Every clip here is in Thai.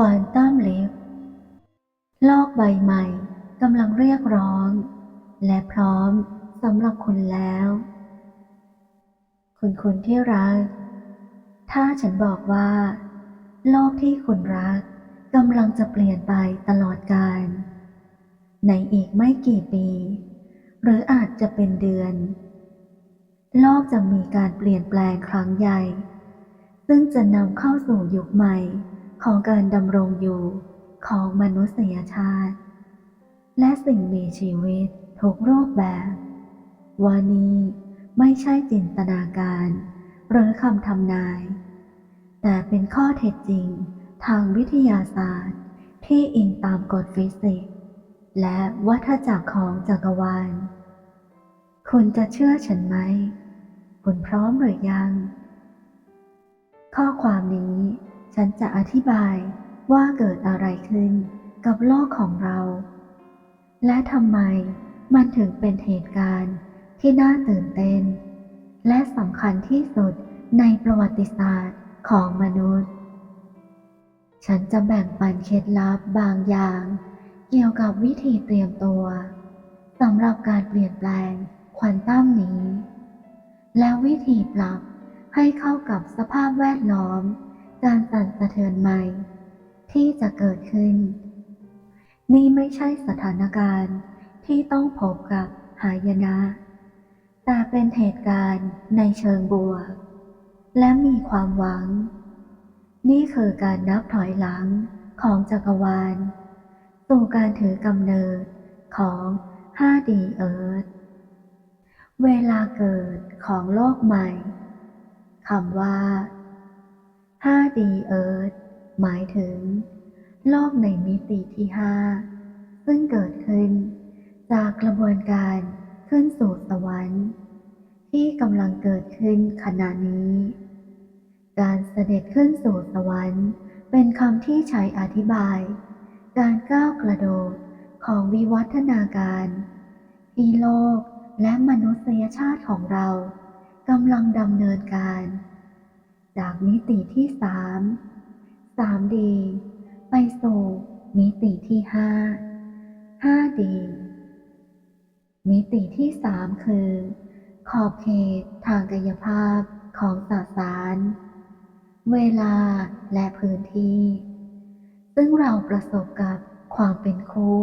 ควอนตัมลิฟต์โลกใบใหม่กำลังเรียกร้อง และพร้อมสำหรับคุณแล้ว คุณคุณที่รัก ถ้าฉันบอกว่า โลกที่คุณรักกำลังจะเปลี่ยนไปตลอดกาลในอีกไม่กี่ปี หรืออาจจะเป็นเดือน โลกจะมีการเปลี่ยนแปลงครั้งใหญ่ ซึ่งจะนำเข้าสู่ยุคใหม่ ของการดำรงอยู่ของมนุษยชาติ และสิ่งมีชีวิตทุกรูปแบบว่านี้ไม่ใช่จินตนาการ หรือคำทำนาย แต่เป็นข้อเท็จจริงทางวิทยาศาสตร์ ที่อิงตามกฎฟิสิกส์และวัฏจักรของจักรวาล คุณจะเชื่อฉันไหม คุณพร้อมหรือยัง ข้อความนี้ ฉันจะอธิบายว่าเกิดอะไรขึ้นกับโลกของเรา และทำไมมันถึงเป็นเหตุการณ์ที่น่าตื่นเต้น และสำคัญที่สุดในประวัติศาสตร์ของมนุษย์ ฉันจะแบ่งปันเคล็ดลับบางอย่าง เกี่ยวกับวิธีเตรียมตัวสำหรับการเปลี่ยนแปลงควอนตัมนี้ และวิธีปรับให้เข้ากับสภาพแวดล้อม การสั่นสะเทือนใหม่ ที่จะเกิดขึ้น นี่ไม่ใช่สถานการณ์ที่ต้องพบกับหายนะ แต่เป็นเหตุการณ์ในเชิงบวก และมีความหวัง นี่คือการนับถอยหลังของจักรวาลสู่การถือกำเนิดของ 5D Earth เวลาเกิดของโลกใหม่คำว่า 5D Earth หมายถึง โลกในมิติที่ห้าซึ่งเกิดขึ้น จากกระบวนการขึ้นสู่สวรรค์ ที่กำลังเกิดขึ้นขณะนี้ การเสด็จขึ้นสู่สวรรค์ เป็นคำที่ใช้อธิบาย การก้าวกระโดดของวิวัฒนาการที่โลกและมนุษยชาติของเรากำลังดำเนินการ จากมิติที่สาม 3D ไปสู่มิติที่ห้า 5D มิติที่สามคือ ขอบเขตทางกายภาพของสสาร เวลาและพื้นที่ ซึ่งเราประสบกับความเป็นคู่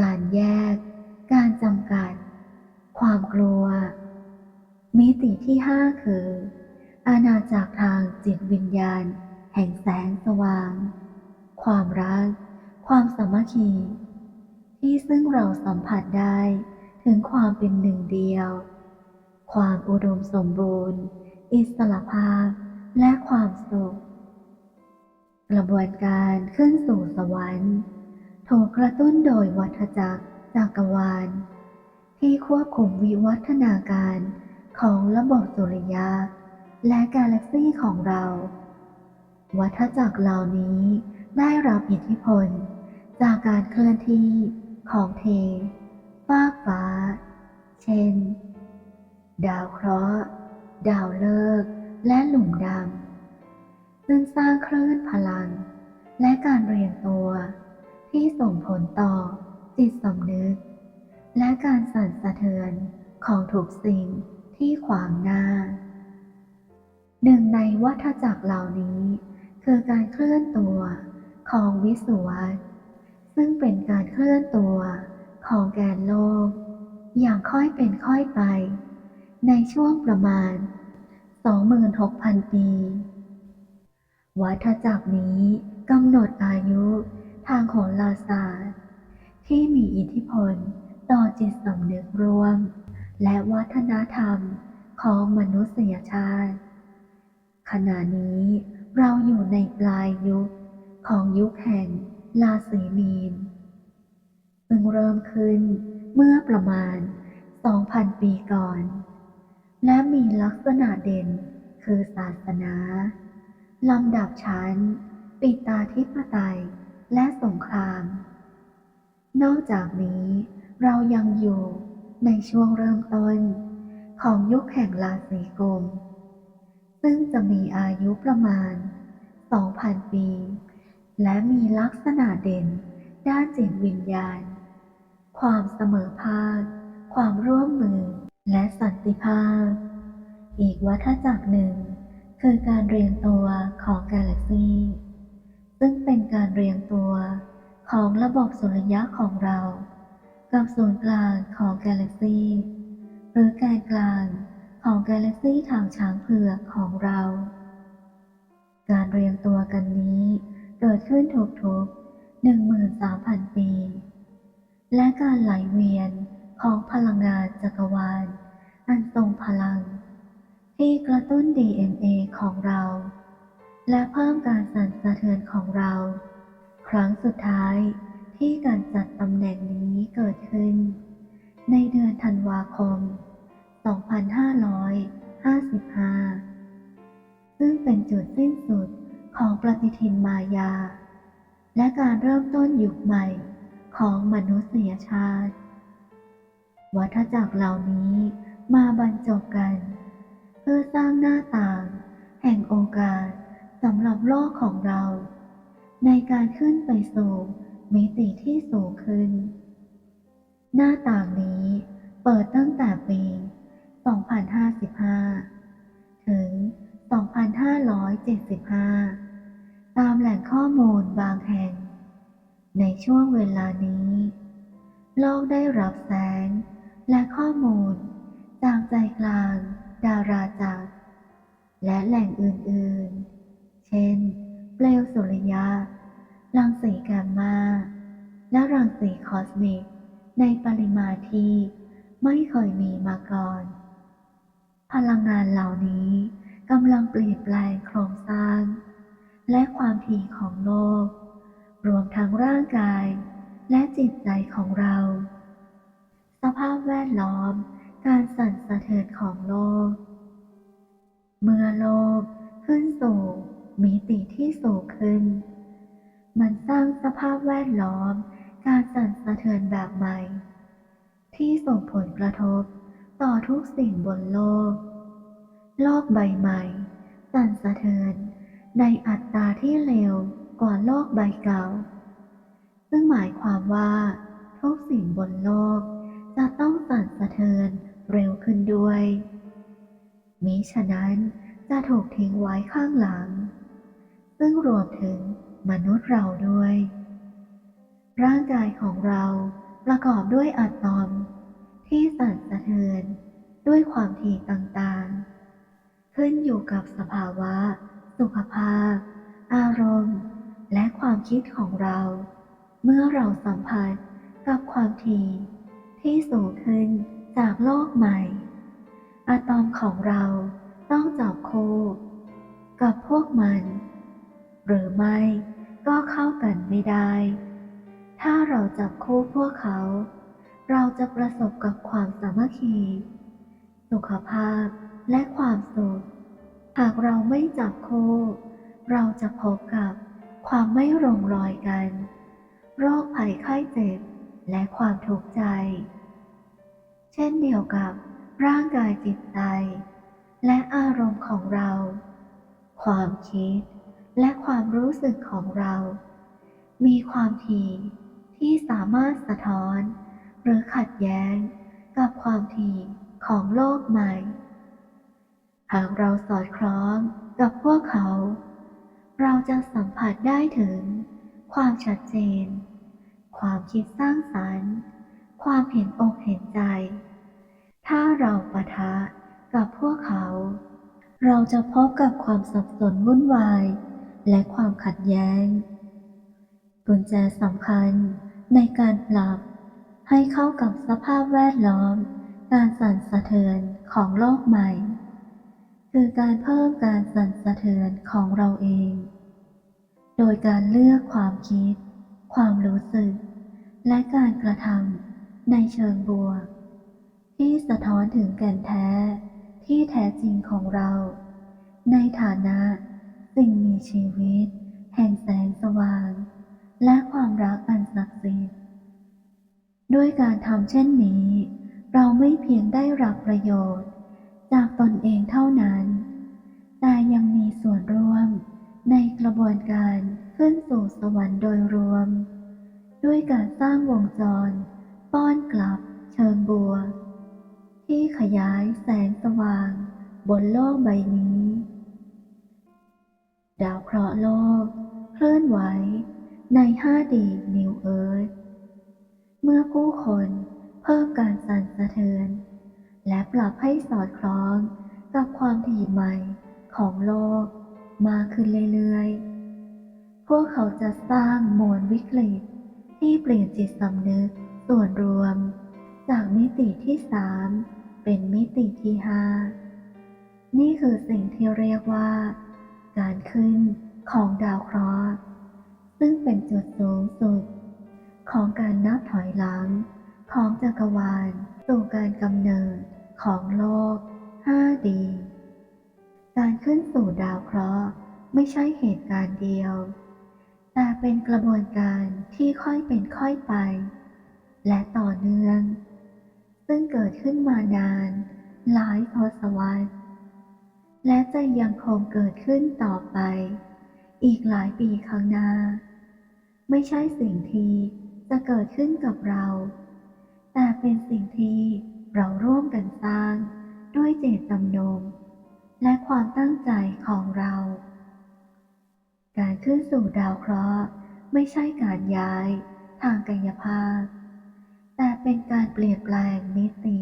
การแยก การจำกัด ความกลัว มิติที่ห้าคือ อาณาจักรทางจิตวิญญาณ แห่งแสงสว่าง ความรัก ความสามัคคี ที่ซึ่งเราสัมผัสได้ถึงความเป็นหนึ่งเดียว ความอุดมสมบูรณ์ อิสระภาพ และความสุข กระบวนการขึ้นสู่สวรรค์ ถูกกระตุ้นโดยวัฏจักรจักรวาล ที่ควบคุมวิวัฒนาการของระบบสุริยะ และกาแล็กซีของเรา วัฏจักรเหล่านี้ได้รับอิทธิพล จากการเคลื่อนที่ของเทฟากฟ้า เช่น ดาวเคราะห์ ดาวฤกษ์และหลุมดำ ซึ่งสร้างคลื่นพลัง และการเรียงตัวที่ส่งผลต่อจิตสำนึก และการสั่นสะเทือนของทุกสิ่งที่ขวางหน้า หนึ่งในวัฏจักรเหล่านี้ คือการเคลื่อนตัวของวิสุวัตซึ่งเป็นการเคลื่อนตัวของแกนโลก อย่างค่อยเป็นค่อยไป ในช่วงประมาณ 26,000 ปี วัฏจักรนี้กำหนดอายุทางโหราศาสตร์ ที่มีอิทธิพลต่อจิตสำนึกรวม และวัฒนธรรมของมนุษยชาติ ขณะนี้เราอยู่ในปลายยุคของยุคแห่งลาสีมีนซึ่งเริ่มขึ้นเมื่อประมาณ 2,000 ปีก่อน และมีลักษณะเด่นคือศาสนา ลำดับชั้น ปิตาธิปไตย และสงคราม นอกจากนี้เรายังอยู่ในช่วงเริ่มต้นของยุคแห่งราศีกุม ซึ่งจะมีอายุประมาณ 2,000 ปี และมีลักษณะเด่นด้านจิตวิญญาณ ความเสมอภาค ความร่วมมือ และสันติภาพ อีกวัฏจักรหนึ่ง คือการเรียงตัวของกาแล็กซีซึ่งเป็นการเรียงตัวของระบบสุริยะของเรา กับศูนย์กลางของกาแล็กซีหรือแกนกลาง ของกาแล็กซีทางช้างเผือกของเรา การเรียงตัวกันนี้เกิดขึ้นทุกๆ13,000 ปี และการไหลเวียนของพลังงานจักรวาล อันทรงพลัง ที่กระตุ้น DNA ของเรา และเพิ่มการสั่นสะเทือนของเรา ครั้งสุดท้ายที่การจัดตำแหน่งนี้เกิดขึ้น ในเดือนธันวาคม 2555 ซึ่งเป็นจุดสิ้นสุดของปฏิทินมายา และการเริ่มต้นยุคใหม่ของมนุษยชาติ วัฏจักรเหล่านี้มาบรรจบกัน เพื่อสร้างหน้าต่าง แห่งโอกาสสำหรับโลกของเรา ในการขึ้นไปสู่มิติที่สูงขึ้น หน้าต่างนี้เปิดตั้งแต่ปี2055 2575 ตามแหล่งข้อมูลบางแห่ง ในช่วงเวลานี้ โลกได้รับแสงและข้อมูลจากใจกลาง ดาราจักร และแหล่งอื่นๆ เช่น เปลวสุริยะ รังสีแกมมา และรังสีคอสมิก ในปริมาณที่ไม่เคยมีมาก่อน พลังงานเหล่านี้ กำลังเปลี่ยนแปลงโครงสร้าง และความถี่ของโลก รวมทั้งร่างกาย และจิตใจของเรา สภาพแวดล้อมการสั่นสะเทือนของโลก เมื่อโลกขึ้นสู่มิติที่สูงขึ้น มันสร้างสภาพแวดล้อมการสั่นสะเทือนแบบใหม่ ที่ส่งผลกระทบต่อทุกสิ่งบนโลก โลกใบใหม่ สั่นสะเทือน ในอัตราที่เร็วกว่าโลกใบเก่า ซึ่งหมายความว่า ทุกสิ่งบนโลกจะต้องสั่นสะเทือนเร็วขึ้นด้วย มิฉะนั้นจะถูกทิ้งไว้ข้างหลัง ซึ่งรวมถึงมนุษย์เราด้วย ร่างกายของเราประกอบด้วยอะตอม ที่สั่นสะเทือนด้วยความถี่ต่างๆ ขึ้นอยู่กับสภาวะ สุขภาพ อารมณ์ และความคิดของเรา เมื่อเราสัมผัสกับความถี่ที่สูงขึ้นจากโลกใหม่ อะตอมของเราต้องจับคู่กับพวกมัน หรือไม่ก็เข้ากันไม่ได้ ถ้าเราจับคู่พวกเขา เราจะประสบกับความสามัคคี สุขภาพ และความสุขหากเราไม่จับคู่ เราจะพบกับความไม่ลงรอยกัน โรคภัยไข้เจ็บ และความทุกข์ใจ เช่นเดียวกับร่างกายจิตใจ และอารมณ์ของเรา ความคิดและความรู้สึกของเรา มีความถี่ที่สามารถสะท้อน หรือขัดแย้งกับความถี่ของโลกใหม่ หากเราสอดคล้องกับพวกเขา เราจะสัมผัสได้ถึง ความชัดเจน ความคิดสร้างสรรค์ ความเห็นอกเห็นใจ ถ้าเราปะทะกับพวกเขา เราจะพบกับความสับสนวุ่นวาย และความขัดแย้ง กุญแจสำคัญในการปรับให้เข้ากับสภาพแวดล้อม การสั่นสะเทือนของโลกใหม่ คือการเพิ่มการสั่นสะเทือนของเราเอง โดยการเลือกความคิด ความรู้สึก และการกระทำในเชิงบวก ที่สะท้อนถึงแก่นแท้ที่แท้จริงของเรา ในฐานะสิ่งมีชีวิต แห่งแสงสว่าง และความรักอันศักดิ์สิทธิ์ด้วยการทำเช่นนี้ เราไม่เพียงได้รับประโยชน์ จากตนเองเท่านั้น แต่ยังมีส่วนร่วมในกระบวนการขึ้นสู่สวรรค์โดยรวม ด้วยการสร้างวงจร ป้อนกลับเชิงบวกที่ขยายแสงสว่าง บนโลกใบนี้ ดาวเคราะห์โลก เคลื่อนไหวใน 5D New Earth เมื่อผู้คนเพิ่มการสั่นสะเทือน และปรับให้สอดคล้องกับความถี่ใหม่ของโลกมากขึ้นเรื่อยๆ พวกเขาจะสร้างมวลวิกฤตที่เปลี่ยนจิตสำนึกส่วนรวม จากมิติที่สามเป็นมิติที่ห้านี่คือสิ่งที่เรียกว่า การขึ้นของดาวเคราะห์ซึ่งเป็นจุดสูงสุด ของการนับถอยหลัง ของจักรวาลสู่การกำเนิด ของโลก 5D การขึ้นสู่ดาวเคราะห์ไม่ใช่เหตุการณ์เดียว แต่เป็นกระบวนการที่ค่อยเป็นค่อยไป และต่อเนื่อง ซึ่งเกิดขึ้นมานาน หลายทศวรรษ และจะยังคงเกิดขึ้นต่อไป อีกหลายปีข้างหน้า ไม่ใช่สิ่งที่จะเกิดขึ้นกับเรา แต่เป็นสิ่งที่ เราร่วมกันสร้างด้วยเจตจำนงและความตั้งใจของเรา การขึ้นสู่ดาวเคราะห์ไม่ใช่การย้ายทางกายภาพ แต่เป็นการเปลี่ยนแปลงมิติ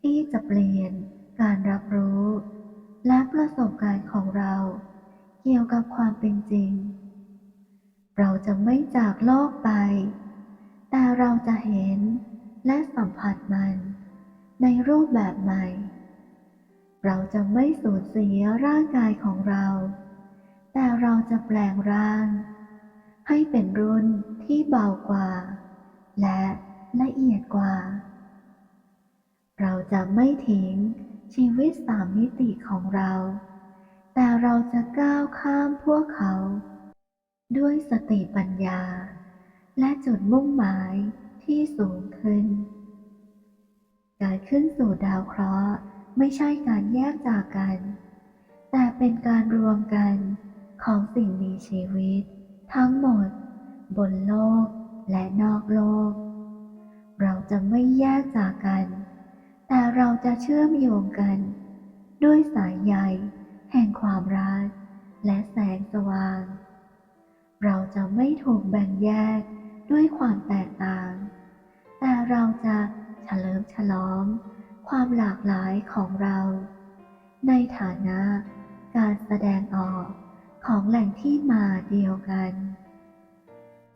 ที่จะเปลี่ยนการรับรู้ และประสบการณ์ของเรา เกี่ยวกับความเป็นจริง เราจะไม่จากโลกไป แต่เราจะเห็นและสัมผัสมัน ในรูปแบบใหม่ เราจะไม่สูญเสียร่างกายของเรา แต่เราจะแปลงร่าง ให้เป็นรุ่นที่เบากว่า และละเอียดกว่า เราจะไม่ทิ้งชีวิตสามมิติของเรา แต่เราจะก้าวข้ามพวกเขา ด้วยสติปัญญา และจุดมุ่งหมายที่สูงขึ้น การขึ้นสู่ดาวเคราะห์ไม่ใช่การแยกจากกัน แต่เป็นการรวมกันของสิ่งมีชีวิต ทั้งหมด บนโลกและนอกโลก เราจะไม่แยกจากกัน แต่เราจะเชื่อมโยงกัน ด้วยสายใยแห่งความรักและแสงสว่าง เราจะไม่ถูกแบ่งแยกด้วยความแตกต่าง แต่เราจะ เฉลิมฉลอง ความหลากหลายของเรา ในฐานะการแสดงออกของแหล่งที่มาเดียวกัน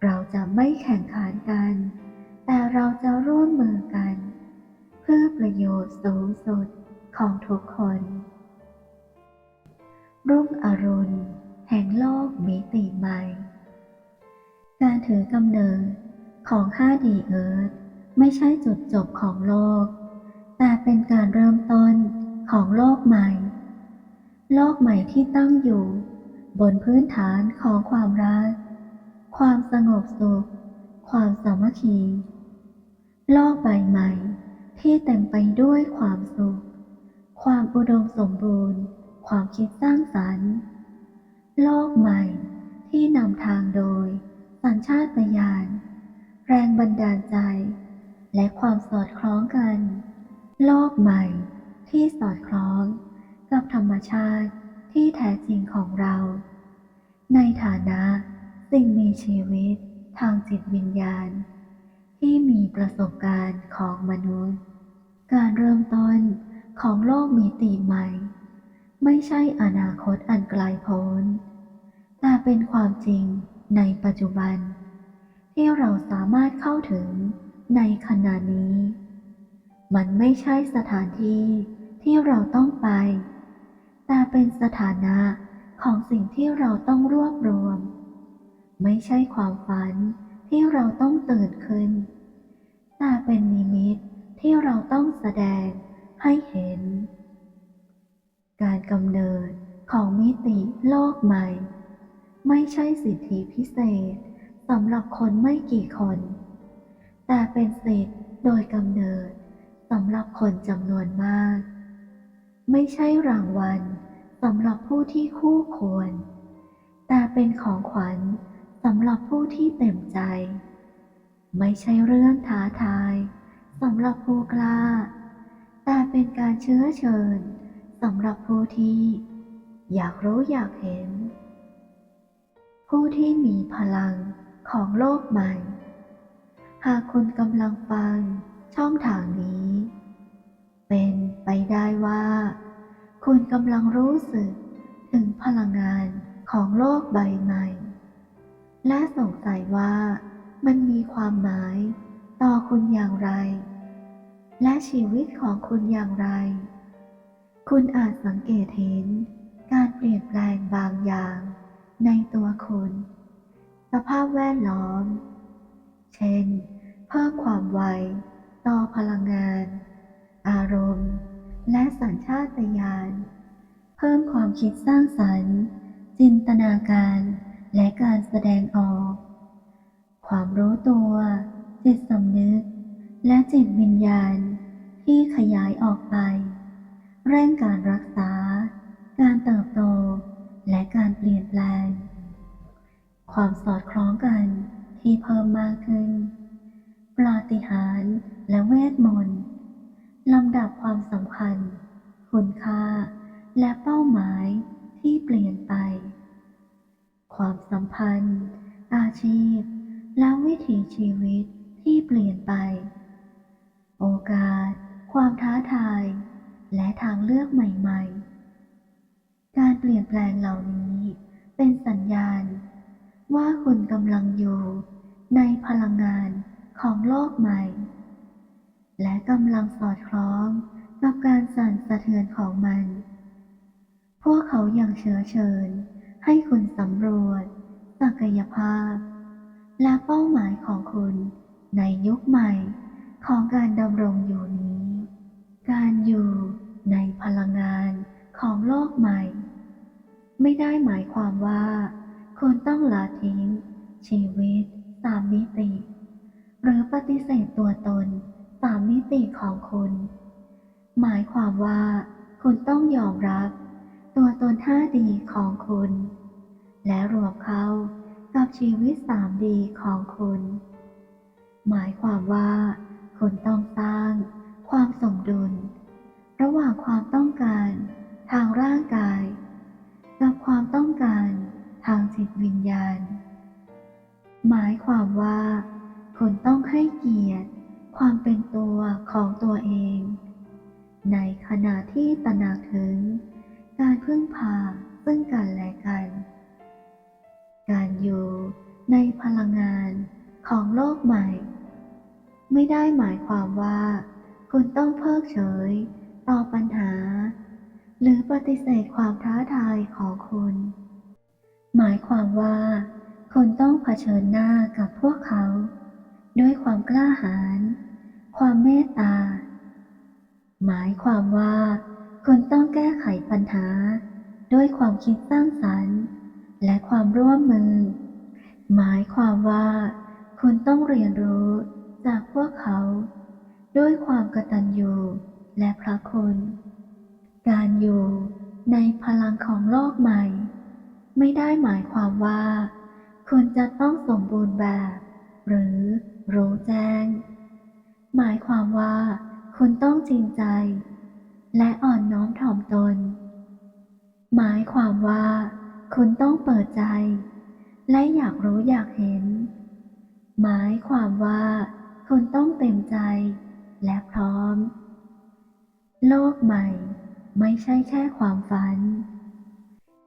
เราจะไม่แข่งขันกัน แต่เราจะร่วมมือกัน เพื่อประโยชน์สูงสุดของทุกคน รุ่งอรุณ แห่งโลกมิติใหม่ การถือกำเนิดของ 5D Earth ไม่ใช่จุดจบของโลก แต่เป็นการเริ่มต้นของโลกใหม่ โลกใหม่ที่ตั้งอยู่ บนพื้นฐานของความรัก ความสงบสุข ความสามัคคี โลกใบใหม่ที่เต็มไปด้วยความสุข ความอุดมสมบูรณ์ ความคิดสร้างสรรค์ โลกใหม่ที่นำทางโดย สัญชาตญาณ แรงบันดาลใจ และความสอดคล้องกัน โลกใหม่ที่สอดคล้องกับธรรมชาติที่แท้จริงของเรา ในฐานะสิ่งมีชีวิตทางจิตวิญญาณ ที่มีประสบการณ์ของมนุษย์ การเริ่มต้นของโลกมิติใหม่ ไม่ใช่อนาคตอันไกลโพ้น แต่เป็นความจริงในปัจจุบัน ที่เราสามารถเข้าถึง ในขณะนี้ มันไม่ใช่สถานที่ที่เราต้องไป แต่เป็นสถานะของสิ่งที่เราต้องรวบรวม ไม่ใช่ความฝันที่เราต้องตื่นขึ้น แต่เป็นนิมิตที่เราต้องแสดงให้เห็น การกำเนิดของมิติโลกใหม่ ไม่ใช่สิทธิพิเศษสำหรับคนไม่กี่คน แต่เป็นสิทธิ์โดยกำเนิดสำหรับคนจำนวนมาก ไม่ใช่รางวัลสำหรับผู้ที่คู่ควร แต่เป็นของขวัญสำหรับผู้ที่เต็มใจ ไม่ใช่เรื่องท้าทายสำหรับผู้กล้า แต่เป็นการเชื้อเชิญสำหรับผู้ที่ อยากรู้อยากเห็น ผู้ที่มีพลังของโลกใหม่ หากคุณกำลังฟังช่องทางนี้ เป็นไปได้ว่า คุณกำลังรู้สึกถึงพลังงานของโลกใบใหม่ และสงสัยว่ามันมีความหมายต่อคุณอย่างไร และชีวิตของคุณอย่างไร คุณอาจสังเกตเห็นการเปลี่ยนแปลงบางอย่างในตัวคุณ สภาพแวดล้อม เช่น เพิ่มความไว ต่อพลังงาน อารมณ์ และสัญชาตญาณ เพิ่มความคิดสร้างสรรค์ จินตนาการ และการแสดงออก ความรู้ตัว จิตสำนึก และจิตวิญญาณ ที่ขยายออกไป เร่งการรักษา การเติบโต และการเปลี่ยนแปลง ความสอดคล้องกัน ที่เพิ่มมากขึ้นปาฏิหาริย์และเวทมนต์ลำดับความสำคัญ คุณค่า และเป้าหมายที่เปลี่ยนไป ความสัมพันธ์ อาชีพ และวิถีชีวิตที่เปลี่ยนไป โอกาส ความท้าทาย และทางเลือกใหม่ ๆ การเปลี่ยนแปลงเหล่านี้เป็นสัญญาณ ว่าคุณกำลังอยู่ในพลังงานของโลกใหม่ และกำลังสอดคล้องกับการสั่นสะเทือนของมัน พวกเขาอยังเชื้อเชิญให้คุณสำรวจ ศักยภาพ และเป้าหมายของคุณในยุคใหม่ของการดำรงอยู่นี้ การอยู่ในพลังงานของโลกใหม่ ไม่ได้หมายความว่า คุณต้องละทิ้ง ชีวิตสามมิติ หรือปฏิเสธตัวตนสามมิติของคุณ หมายความว่า คุณต้องยอมรับ ตัวตนห้าดีของคุณ และรวมเข้ากับชีวิตสามดีของคุณ หมายความว่า คุณต้องสร้างความสมดุล ระหว่างความต้องการ ทางร่างกาย กับความต้องการ ทางจิตวิญญาณ หมายความว่าคุณต้องให้เกียรติ ความเป็นตัวของตัวเอง ในขณะที่ตระหนักถึง การพึ่งพาซึ่งกันและกัน การอยู่ในพลังงานของโลกใหม่ ไม่ได้หมายความว่า คุณต้องเพิกเฉย ต่อปัญหา หรือปฏิเสธความท้าทายของ ว่าคุณต้องเผชิญหน้ากับพวกเขา ด้วยความกล้าหาญความเมตตา หมายความว่าคุณต้องแก้ไขปัญหา ด้วยความคิดสร้างสรรค์ และความร่วมมือ หมายความว่า คุณต้องเรียนรู้จากพวกเขา ด้วยความกตัญญูและพระคุณ การอยู่ในพลังของโลกใหม่ ไม่ได้หมายความว่า คุณจะต้องสมบูรณ์แบบ หรือรู้แจ้ง หมายความว่า คุณต้องจริงใจ และอ่อนน้อมถ่อมตน หมายความว่า คุณต้องเปิดใจ และอยากรู้อยากเห็น หมายความว่า คุณต้องเต็มใจ และพร้อม โลกใหม่ ไม่ใช่แค่ความฝัน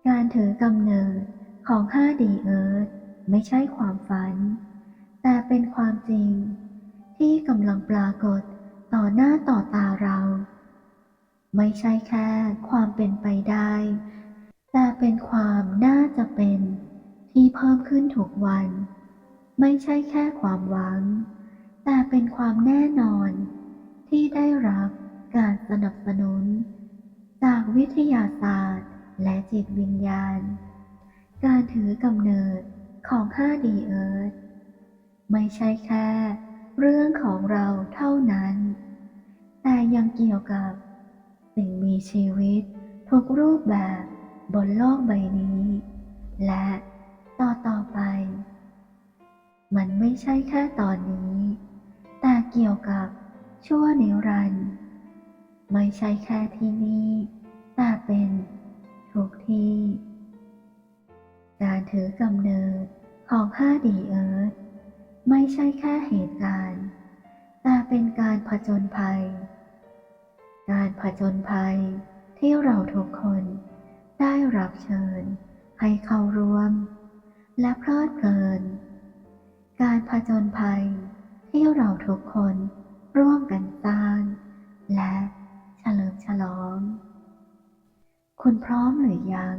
การถือกำเนิดของ 5D Earth ไม่ใช่ความฝัน แต่เป็นความจริง ที่กำลังปรากฏต่อหน้าต่อตาเรา ไม่ใช่แค่ความเป็นไปได้ แต่เป็นความน่าจะเป็นที่เพิ่มขึ้นทุกวัน ไม่ใช่แค่ความหวัง แต่เป็นความแน่นอน ที่ได้รับการสนับสนุน จากวิทยาศาสตร์ และจิตวิญญาณ การถือกำเนิดของ 5D Earth ไม่ใช่แค่ เรื่องของเราเท่านั้น แต่ยังเกี่ยวกับ สิ่งมีชีวิตทุกรูปแบบบนโลกใบนี้ และต่อต่อไป มันไม่ใช่แค่ตอนนี้ แต่เกี่ยวกับชั่วนิรันดร์ไม่ใช่แค่ที่นี่ การถือกำเนิดของ 5D Earth ไม่ใช่แค่เหตุการณ์ แต่เป็นการผจญภัย การผจญภัยที่เราทุกคนได้รับเชิญให้เข้าร่วม และเพลิดเพลิน การผจญภัยที่เราทุกคนร่วมกันสร้าง และเฉลิมฉลอง คุณพร้อมหรือยัง